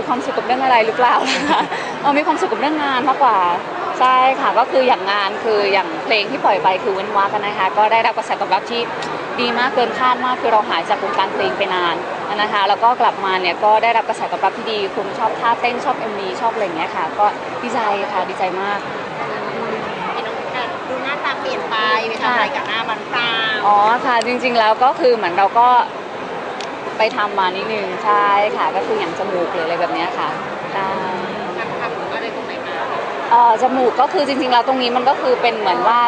มีความสุขกับเรื่องอะไรหรือเปล่าเออมีความสุขกับเรื่องงานมากกว่าใช่ค่ะก็คืออย่างงานคืออย่างเพลงที่ปล่อยไปคือเว้นวักกันนะคะ ก็ได้รับกระแสตอบรับที่ดีมากเกินคาดมากคือเราหายจากวงการเพลงไปนานนะคะแล้วก็กลับมาเนี่ยก็ได้รับกระแสตอบรับที่ดีคุณชอบท่าเต้นชอบ MV ชอบอะไรอย่างเงี้ยค่ะ ก็ดีใจค่ะดีใจมากพี่น้องแกดูหน้าตาเปลี่ยนไปไปทำอะไรกับหน้ามันตาอ๋อค่ะจริง ๆ แล้วก็คือเหมือนเราก็ ไปทำมานิดนึงใช่ค่ะ ก็คืออย่างจมูกหรืออะไรแบบเนี้ยค่ะใช่ทำทำอะไรตรงไหนมาเอ่อจมูกก็คือจริงๆแล้วตรงนี้มันก็คือเป็นเหมือนว่า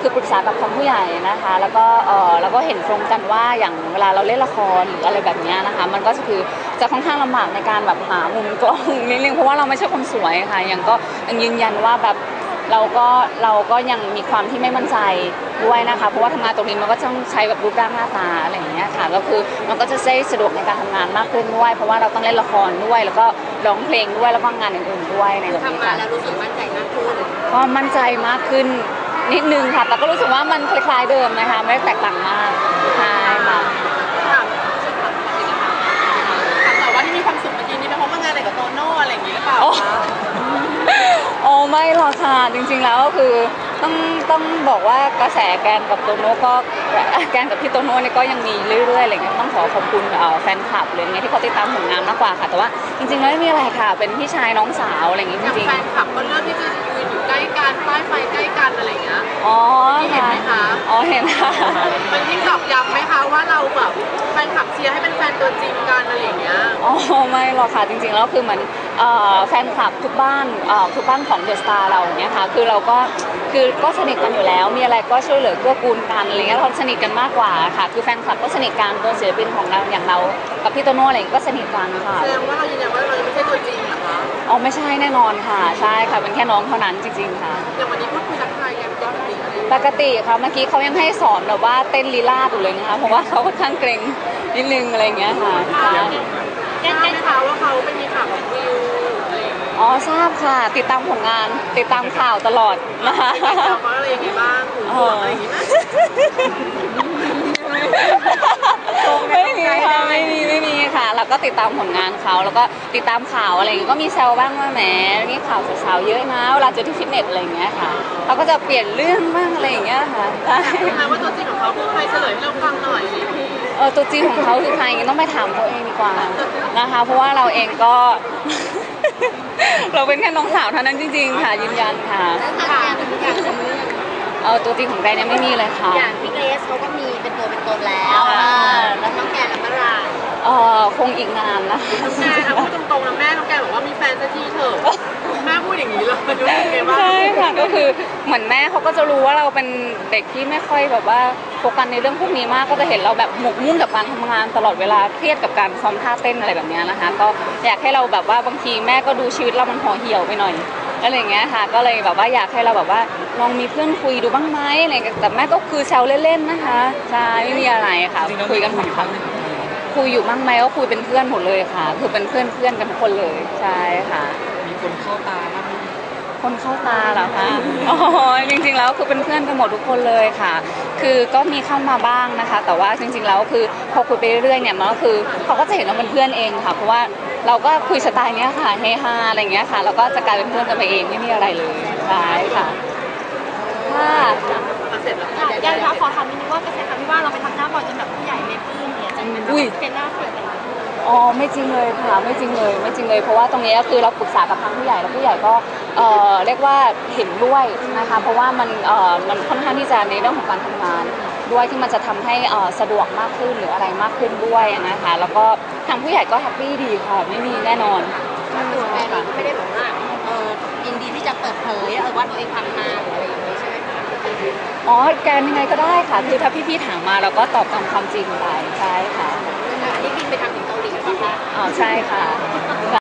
คือปรึกษากับทางผู้ใหญ่นะคะ แล้วก็เออแล้วก็เห็นตรงกันว่าอย่างเวลาเราเล่นละครหรืออะไรแบบเนี้ยนะคะ มันก็จะคือจะค่อนข้างลำบากในการแบบหามุมกล้องนิดนึงเพราะว่าเราไม่ใช่คนสวยค่ะยังก็ยังยืนยันว่าแบบ เราก็เราก็ยังมีความที่ไม่มั่นใจด้วยนะคะ เพราะว่าทำงานตรงนี้มันก็ต้องใช้แบบรูปร่างหน้าตาอะไรอย่างเงี้ยค่ะ ก็คือมันก็จะได้สะดวกในการทำงานมากขึ้นด้วย เพราะว่าเราต้องเล่นละครด้วย แล้วก็ร้องเพลงด้วยแล้วก็งานอื่นๆด้วยในแบบนี้ทำมาค่ะ แล้วรู้สึกมั่นใจมากขึ้นก็มั่นใจมากขึ้นนิดนึงค่ะ แต่ก็รู้สึกว่ามันคล้ายๆเดิมนะคะ ไม่ได้แตกต่างมากใช่ค่ะ หรอกค่ะจริงๆแล้วก็คือต้องต้องบอกว่ากระแสแกนกับโตโน่ก็แกนกับพี่โตโน่เนี่ยก็ยังมีเรื่อยๆอะไรเงี้ยต้องขอขอบคุณเอ่อแฟนคลับเลยเนี่ยที่เขาติดตามผลงานมากกว่าค่ะ แต่ว่าจริงๆแล้วไม่มีอะไรค่ะ เป็นพี่ชายน้องสาวอะไรอย่างงี้จอย่างริงแฟนคลับก็เลือกที่จะยืนอยู่ใกล้กันป้ายไฟใกล้กันอะไรอย่างเงี้ยๆอ๋อเห็นไหมคะอ๋อเห็นค่ะมันยิ่งตอกย้ำไหมคะว่าเราแบบแฟ นคลับเชียร์ให้เป็นแฟนตัวจริงกันอะไรอย่างเงี้ยอ๋อไม่หรอกค่ะจริงๆแล้วคือเหมือนเอ่อแฟนคลับทุกบ้านเอ่อทุกบ้านของเดอะสตาร์เราเนี่ยค่ะคือเราก็คือก็สนิทกันอยู่แล้ว มีอะไรก็ช่วยเหลือเกื้อกูลกันอะไรเงี้ยเราสนิทกันมากกว่าค่ะ คือแฟนคลับก็สนิทกันตัวศิลปินของเราอย่างเรากับพี่โตโน่อะไรอย่างเงี้ยก็สนิทกันค่ะแสดงว่าเรายืนยันว่าเรายังไม่ใช่ตัวจริงเหรอคะอ๋อไม่ใช่แน่นอนค่ะ ใช่ค่ะเป็นแค่น้องเท่านั้นจริง ๆ ค่ะอย่างวันนี้พูดคุยทักทายกัน ปกติอะไรอย่างเงี้ยปกติค่ะเมื่อกี้เขายังให้สอนแบบว่าเต้นลีลาดอยู่เลยนะคะเพราะว่าเขาค่อนข้างเกรงนิดนึงอะไรอย่างเงี้ยค่ะใช่แจ้งให้เขาว่าเขาเป็นมีข่าวกับวิวอะไรอย่างเงี้ยอ๋อทราบค่ะ ติดตามผลงานติดตามข่าวตลอดนะคะ เราเขาอะไรอย่างเงี้ยบ้างหูห่วงอะไรอย่างเงี้ยไหม ไม่มีค่ะไม่มีไม่มีค่ะเรา ก็ติดตามผลงานเขาแล้วก็ติดตามข่าวอะไรอย่างเงี้ยก็มีแซวบ้างว่าแหมนี่ข่าวสาวๆเยอะนะเวลาเจอที่ฟิตเนสอะไรอย่างเงี้ยค่ะเขาก็จะเปลี่ยนเรื่องบ้างอะไรอย่างเงี้ยค่ะใช่ถามว่าตัวจริงของเขาคือใครเฉลยให้เราฟังหน่อยเออตัวจริงของเขาคือใครต้องไปถามเขาเองดีกว่านะคะ เพราะว่าเราเองก็ เราเป็นแค่น้องสาวเท่านั้นจริง ๆ ค่ะยืนยันค่ะแล้วทางแกเป็นอย่างเรื่องเออตัวจริงของแกเนี่ยไม่มีเลยค่ะอย่างพี่เกรซเขาก็มีเป็นตัวเป็นตนแล้ว คงอีกนานนะน้องแกเอาพูดตรงๆนะแม่น้องแกบอกว่ามีแฟนสักทีเถอะแม่พูดอย่างนี้เลยรู้สึกไงบ้างใช่ค่ะก็คือเหมือนแม่เขาก็จะรู้ว่าเราเป็นเด็กที่ไม่ค่อยแบบว่าโฟกัสในเรื่องพวกนี้มากก็จะเห็นเราแบบหมกมุ่นกับการทำงานตลอดเวลาเครียดกับการซ้อมท่าเต้นอะไรแบบเนี้ยนะคะ ก็อยากให้เราแบบว่าบางทีแม่ก็ดูชีวิตเรามันห่อเหี่ยวไปหน่อยอะไรอย่างเงี้ยค่ะก็เลยแบบว่าอยากให้เราแบบว่าลองมีเพื่อนคุยดูบ้างไหมอะไรอย่างเงี้ยแต่แม่ก็คือแซวเล่นๆนะคะใช่ไม่มีอะไรค่ะคุยกันผ่อนๆ คุยอยู่บ้างไหมก็คุยเป็นเพื่อนหมดเลยค่ะ คือเป็นเพื่อนเพื่อนๆกันทุกคนเลยใช่ค่ะ มีคนเข้าตาบ้างไหมคนเข้าตาเหรอคะอ๋อจริงๆแล้วคือเป็นเพื่อนกันหมดทุกคนเลยค่ะ คือก็มีเข้ามาบ้างนะคะ แต่ว่าจริง ๆ แล้วคือพอคุยไปเรื่อยๆเนี่ยมันก็คือเขาก็จะเห็นเราเป็นเพื่อนเองค่ะ เพราะว่าเราก็คุยสไตล์เนี้ยค่ะเฮฮาอะไรอย่างเงี้ยค่ะ แล้วก็จะกลายเป็นเพื่อนกันไปเองไม่มีอะไรเลยใช่ค่ะค่ะ เสร็จแล้วอยากจะขอถามนิดนึงว่ากระแสข่าวที่ว่าเราไปทำหน้าบ่อยจนแบบผู้ใหญ่ไม่ปลื้มเนี่ยจริงเป็นเป็นหน้าเสียกันอ๋อไม่จริงเลยค่ะไม่จริงเลยไม่จริงเลยเพราะว่าตรงนี้ก็คือเราปรึกษากับทางผู้ใหญ่แล้วผู้ใหญ่ก็เอ่อเรียกว่าเห็นด้วยนะคะเพราะว่ามันเอ่อมันค่อนข้างที่จะในเรื่องของการทำงาน ด้วยที่มันจะทำให้เอ่อสะดวกมากขึ้นหรืออะไรมากขึ้นด้วยนะคะแล้วก็ทางผู้ใหญ่ก็แฮปปี้ดีค่ะไม่มีแน่นอนตัวแม่เองก็ไม่ได้บอกว่าเออยินดีที่จะเปิดเผยเออว่าตัวเองทำมาหรืออะไรอย่างนี้ใช่ไหมคะ อ๋อแกนยังไงก็ได้ค่ะ คือถ้าพี่ๆถามมาเราก็ตอบตามความจริงไปใช่ค่ะนี่บินไปทำถึงเกาหลีป่ะคะอ๋อใช่ค่ะ